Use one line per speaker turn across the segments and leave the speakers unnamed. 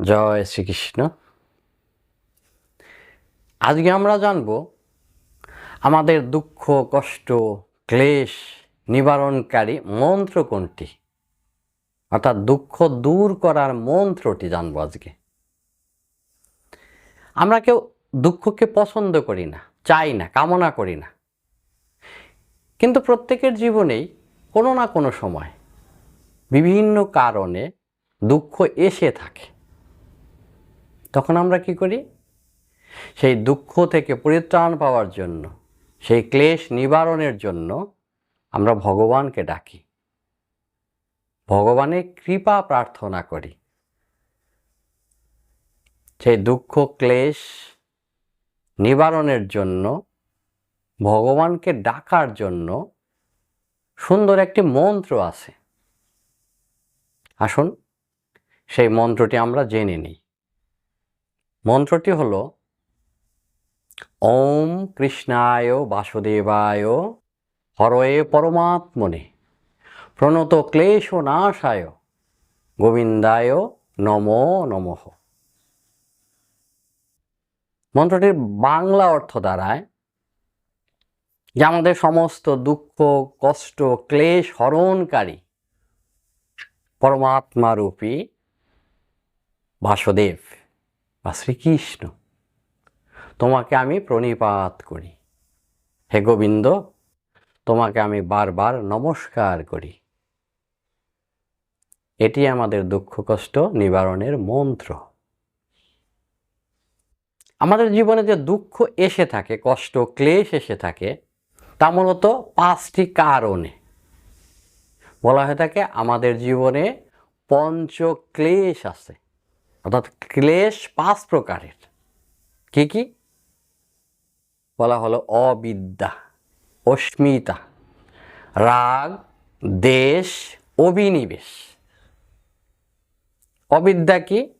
জয় শ্রীকৃষ্ণ। আজকে আমরা জানব আমাদের দুঃখ, কষ্ট, ক্লেশ নিবারণকারী মন্ত্র কোনটি? অর্থাৎ দুঃখ দূর করার মন্ত্রটি জানব আজকে। আমরা কেউ দুঃখকে পছন্দ করি না, চাই না, কামনা করি না। কিন্তু প্রত্যেকের জীবনেই কোনো না কোনো সময় বিভিন্ন কারণে দুঃখ এসে থাকে। তখন আমরা কি করি? সেই দুঃখ থেকে পরিত্রাণ পাওয়ার জন্য, সেই ক্লেশ নিবারণের জন্য আমরা ভগবানকে ডাকি। ভগবানের কৃপা প্রার্থনা করি। সেই দুঃখ, ক্লেশ নিবারণের জন্য ভগবানকে ডাকার জন্য সুন্দর একটি মন্ত্র আছে। আসুন, সেই মন্ত্রটি আমরা জেনে নিই। মন্ত্রটি হল, ওম কৃষ্ণায় বাসুদেবায় হরয়ে পরমাত্মনে প্রণত ক্লেশ নাশায় গোবিন্দায় নমো নমঃ। মন্ত্রটির বাংলা অর্থ দ্বারায় যে আমাদের সমস্ত দুঃখ, কষ্ট, ক্লেশ হরণকারী পরমাত্মারূপী বাসুদেব। বা শ্রীকৃষ্ণ, তোমাকে আমি প্রণিপাত করি। হে গোবিন্দ, তোমাকে আমি বারবার নমস্কার করি। এটি আমাদের দুঃখ, কষ্ট নিবারণের মন্ত্র। আমাদের জীবনে যে দুঃখ এসে থাকে, কষ্ট, ক্লেশ এসে থাকে, তা মূলত পাঁচটি কারণে। বলা হয়ে থাকে, আমাদের জীবনে পঞ্চ ক্লেশ আছে। অর্থাৎ ক্লেশ পাঁচ প্রকারের। কি কি? বলা হলো অবিদ্যা, অস্মিতা, রাগ, দেশ অভিনিবেশ অবিদ্যা কি?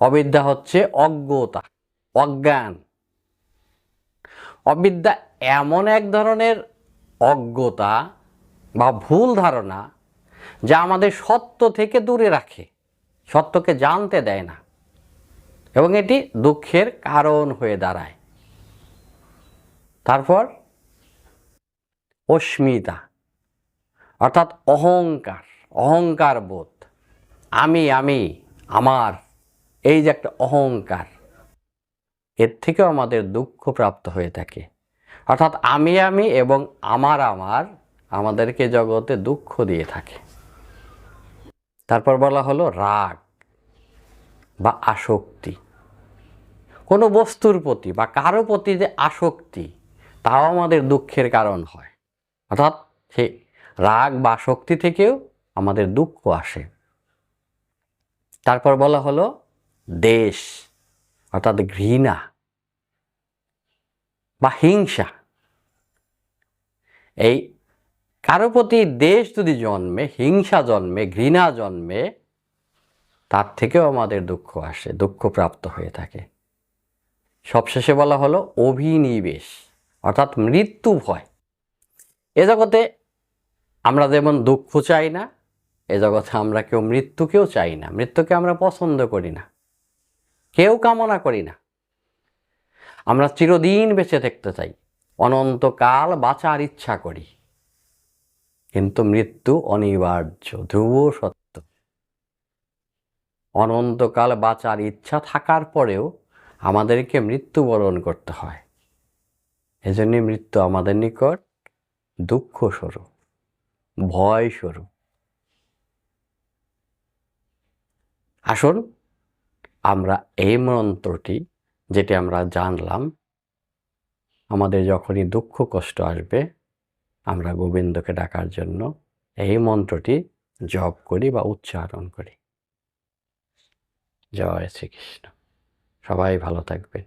অবিদ্যা হচ্ছে অজ্ঞতা, অজ্ঞান। অবিদ্যা এমন এক ধরনের অজ্ঞতা বা ভুল ধারণা যা আমাদের সত্য থেকে দূরে রাখে। সত্যকে জানতে দেয় না। এবং এটি দুঃখের কারণ হয়ে দাঁড়ায়। তারপর অস্মিতা, অর্থাৎ অহংকার অহংকার বোধ। আমি আমি, আমার, এই যে একটা অহংকার, এর থেকেও আমাদের দুঃখ প্রাপ্ত হয়ে থাকে। অর্থাৎ আমি আমি এবং আমার আমার আমাদেরকে জগতে দুঃখ দিয়ে থাকে। তারপর বলা হলো রাগ বা আসক্তি। কোনো বস্তুর প্রতি বা কারও প্রতি যে আসক্তি, তাও আমাদের দুঃখের কারণ হয়। অর্থাৎ সে রাগ বা আসক্তি থেকেও আমাদের দুঃখ আসে। তারপর বলা হলো দেশ, অর্থাৎ ঘৃণা বা হিংসা। এই কারও প্রতি দেশ যদি জন্মে, হিংসা জন্মে, ঘৃণা জন্মে, তার থেকেও আমাদের দুঃখ আসে, দুঃখ প্রাপ্ত হয়ে থাকে। সবশেষে বলা হলো অভিনিবেশ, অর্থাৎ মৃত্যু ভয়। এ জগতে আমরা যেমন দুঃখ চাই না, এ জগতে আমরা কেউ মৃত্যুকেও চাই না, মৃত্যুকে আমরা পছন্দ করি না, কেউ কামনা করি না। আমরা চিরদিন বেঁচে থাকতে চাই, অনন্তকাল বাঁচার ইচ্ছা করি। কিন্তু মৃত্যু অনিবার্য, ধ্রুব সত্য। অনন্তকাল বাঁচার ইচ্ছা থাকার পরেও আমাদেরকে মৃত্যুবরণ করতে হয়। এজন্য মৃত্যু আমাদের নিকট দুঃখ স্বরূপ ভয় স্বরূপ আসুন, আমরা এই মন্ত্রটি, যেটি আমরা জানলাম, আমাদের যখনই দুঃখ কষ্ট আসবে আমরা গোবিন্দকে ডাকার জন্য এই মন্ত্রটি জপ করি বা উচ্চারণ করি। জয় শ্রীকৃষ্ণ। সবাই ভালো থাকবেন।